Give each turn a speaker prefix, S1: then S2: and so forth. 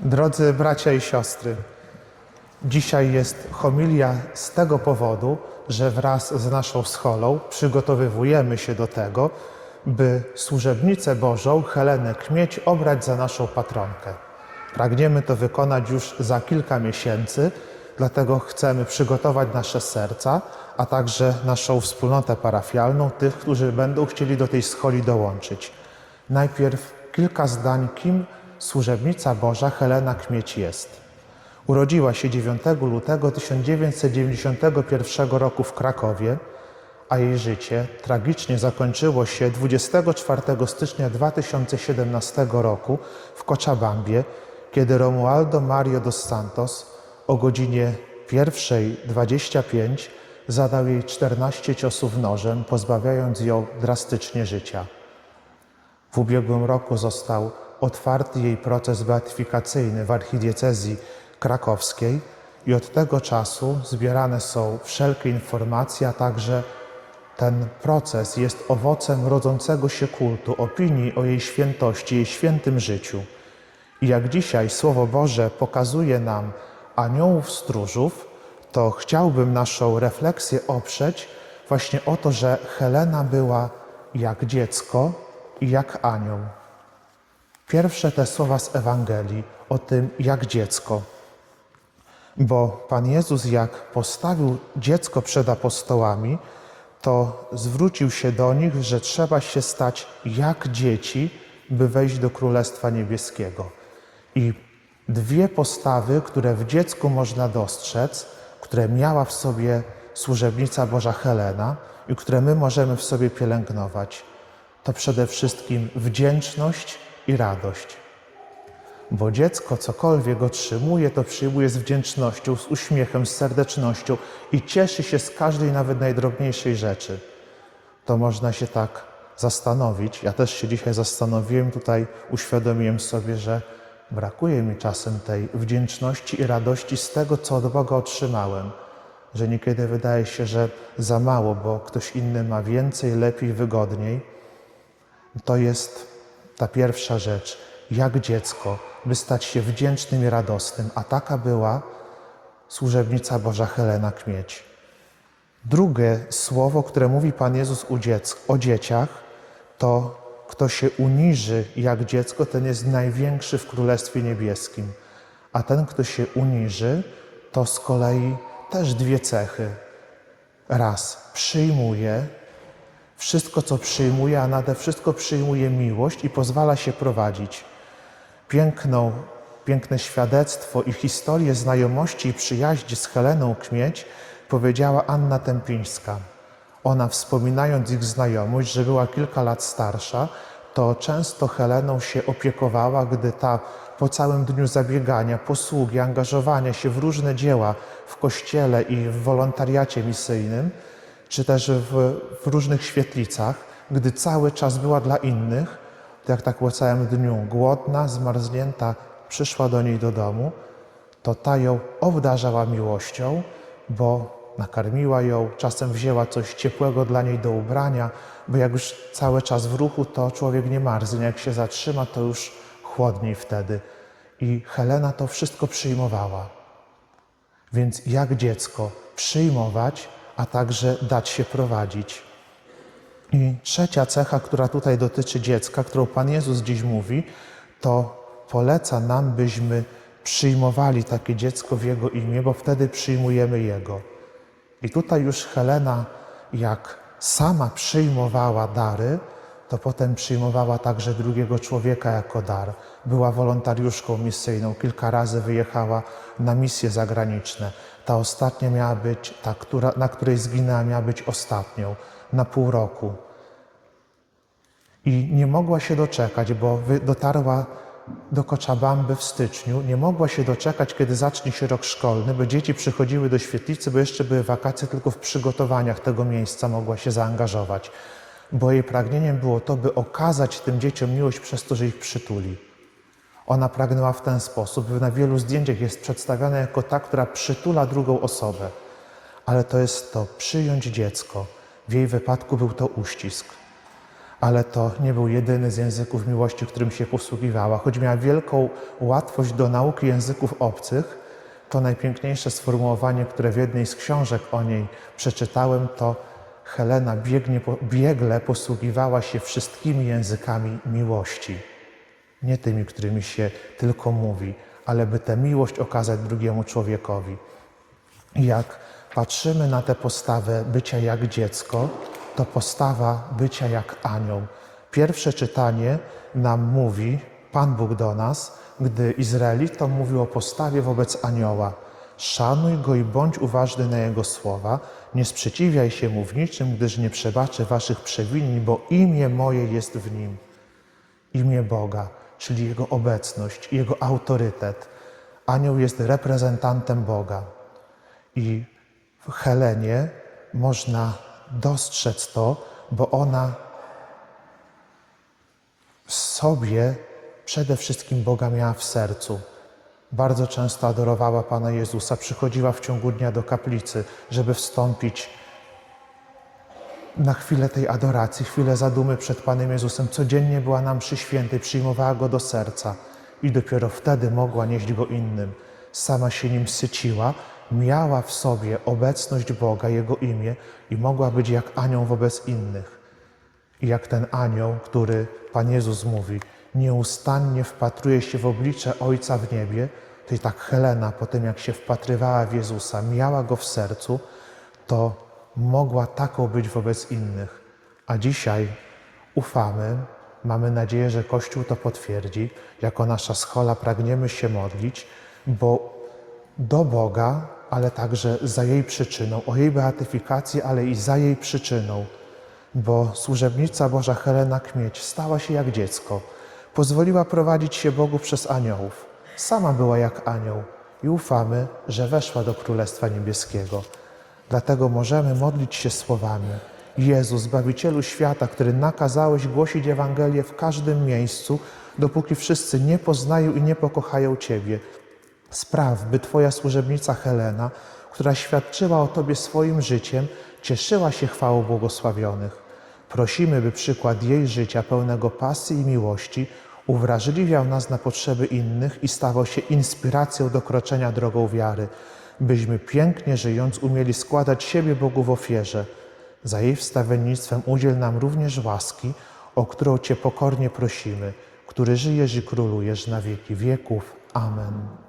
S1: Drodzy bracia i siostry, dzisiaj jest homilia z tego powodu, że wraz z naszą scholą przygotowywujemy się do tego, by służebnicę Bożą Helenę Kmieć obrać za naszą patronkę. Pragniemy to wykonać już za kilka miesięcy, dlatego chcemy przygotować nasze serca, a także naszą wspólnotę parafialną, tych, którzy będą chcieli do tej scholi dołączyć. Najpierw kilka zdań, kim służebnica Boża Helena Kmieć jest. Urodziła się 9 lutego 1991 roku w Krakowie, a jej życie tragicznie zakończyło się 24 stycznia 2017 roku w Cochabambie, kiedy Romualdo Mario dos Santos o godzinie 1.25 zadał jej 14 ciosów nożem, pozbawiając ją drastycznie życia. W ubiegłym roku został otwarty jej proces beatyfikacyjny w archidiecezji krakowskiej i od tego czasu zbierane są wszelkie informacje, a także ten proces jest owocem rodzącego się kultu, opinii o jej świętości, jej świętym życiu. I jak dzisiaj Słowo Boże pokazuje nam aniołów stróżów, to chciałbym naszą refleksję oprzeć właśnie o to, że Helena była jak dziecko i jak anioł. Pierwsze te słowa z Ewangelii o tym, jak dziecko. Bo Pan Jezus, jak postawił dziecko przed apostołami, to zwrócił się do nich, że trzeba się stać jak dzieci, by wejść do Królestwa Niebieskiego. I dwie postawy, które w dziecku można dostrzec, które miała w sobie służebnica Boża Helena i które my możemy w sobie pielęgnować, to przede wszystkim wdzięczność i radość. Bo dziecko cokolwiek otrzymuje, to przyjmuje z wdzięcznością, z uśmiechem, z serdecznością i cieszy się z każdej, nawet najdrobniejszej rzeczy. To można się tak zastanowić. Ja też się dzisiaj zastanowiłem, tutaj uświadomiłem sobie, że brakuje mi czasem tej wdzięczności i radości z tego, co od Boga otrzymałem. Że niekiedy wydaje się, że za mało, bo ktoś inny ma więcej, lepiej, wygodniej. To jest ta pierwsza rzecz, jak dziecko, by stać się wdzięcznym i radosnym, a taka była służebnica Boża Helena Kmieć. Drugie słowo, które mówi Pan Jezus o dzieciach, to kto się uniży jak dziecko, ten jest największy w Królestwie Niebieskim. A ten, kto się uniży, to z kolei też dwie cechy. Raz, przyjmuje wszystko, co przyjmuje, a nade wszystko przyjmuje miłość i pozwala się prowadzić. Piękną, piękne świadectwo i historię znajomości i przyjaźni z Heleną Kmieć powiedziała Anna Tempińska. Ona, wspominając ich znajomość, że była kilka lat starsza, to często Heleną się opiekowała, gdy ta po całym dniu zabiegania, posługi, angażowania się w różne dzieła w kościele i w wolontariacie misyjnym, czy też w, w różnych świetlicach, gdy cały czas była dla innych, to jak tak po całym dniu głodna, zmarznięta, przyszła do niej do domu, to ta ją obdarzała miłością, bo nakarmiła ją, czasem wzięła coś ciepłego dla niej do ubrania, bo jak już cały czas w ruchu, to człowiek nie marznie. Jak się zatrzyma, to już chłodniej wtedy. I Helena to wszystko przyjmowała. Więc jak dziecko przyjmować, a także dać się prowadzić. I trzecia cecha, która tutaj dotyczy dziecka, którą Pan Jezus dziś mówi, to poleca nam, byśmy przyjmowali takie dziecko w Jego imię, bo wtedy przyjmujemy Jego. I tutaj już Helena, jak sama przyjmowała dary, to potem przyjmowała także drugiego człowieka jako dar. Była wolontariuszką misyjną, kilka razy wyjechała na misje zagraniczne. Ta ostatnia miała być, ta, która, na której zginęła, miała być ostatnią, na pół roku. I nie mogła się doczekać, bo dotarła do Koczabamby w styczniu. Nie mogła się doczekać, kiedy zacznie się rok szkolny, bo dzieci przychodziły do świetlicy, bo jeszcze były wakacje, tylko w przygotowaniach tego miejsca mogła się zaangażować. Bo jej pragnieniem było to, by okazać tym dzieciom miłość przez to, że ich przytuli. Ona pragnęła w ten sposób. Na wielu zdjęciach jest przedstawiona jako ta, która przytula drugą osobę. Ale to jest to przyjąć dziecko. W jej wypadku był to uścisk. Ale to nie był jedyny z języków miłości, którym się posługiwała. Choć miała wielką łatwość do nauki języków obcych, to najpiękniejsze sformułowanie, które w jednej z książek o niej przeczytałem, to Helena biegnie, biegle posługiwała się wszystkimi językami miłości. Nie tymi, którymi się tylko mówi, ale by tę miłość okazać drugiemu człowiekowi. Jak patrzymy na tę postawę bycia jak dziecko, to postawa bycia jak anioł. Pierwsze czytanie nam mówi, Pan Bóg do nas, gdy Izraelitom mówił o postawie wobec anioła. Szanuj go i bądź uważny na jego słowa. Nie sprzeciwiaj się mu w niczym, gdyż nie przebaczy waszych przewinień, bo imię moje jest w nim. Imię Boga, czyli jego obecność, jego autorytet. Anioł jest reprezentantem Boga. I w Helenie można dostrzec to, bo ona sobie przede wszystkim Boga miała w sercu. Bardzo często adorowała Pana Jezusa, przychodziła w ciągu dnia do kaplicy, żeby wstąpić na chwilę tej adoracji, chwilę zadumy przed Panem Jezusem. Codziennie była nam przy świętej, przyjmowała Go do serca i dopiero wtedy mogła nieść Go innym. Sama się nim syciła, miała w sobie obecność Boga, Jego imię i mogła być jak anioł wobec innych. I jak ten anioł, który Pan Jezus mówi, nieustannie wpatruje się w oblicze Ojca w niebie, to i tak Helena, po tym jak się wpatrywała w Jezusa, miała Go w sercu, to mogła taką być wobec innych. A dzisiaj ufamy, mamy nadzieję, że Kościół to potwierdzi. Jako nasza schola pragniemy się modlić, bo do Boga, ale także za jej przyczyną, o jej beatyfikację, ale i za jej przyczyną, bo służebnica Boża Helena Kmieć stała się jak dziecko. Pozwoliła prowadzić się Bogu przez aniołów. Sama była jak anioł i ufamy, że weszła do Królestwa Niebieskiego. Dlatego możemy modlić się słowami: Jezu, Zbawicielu świata, który nakazałeś głosić Ewangelię w każdym miejscu, dopóki wszyscy nie poznają i nie pokochają Ciebie. Spraw, by Twoja służebnica Helena, która świadczyła o Tobie swoim życiem, cieszyła się chwałą błogosławionych. Prosimy, by przykład jej życia pełnego pasji i miłości uwrażliwiał nas na potrzeby innych i stawał się inspiracją do kroczenia drogą wiary, byśmy pięknie żyjąc umieli składać siebie Bogu w ofierze. Za jej wstawiennictwem udziel nam również łaski, o którą Cię pokornie prosimy, który żyjesz i królujesz na wieki wieków. Amen.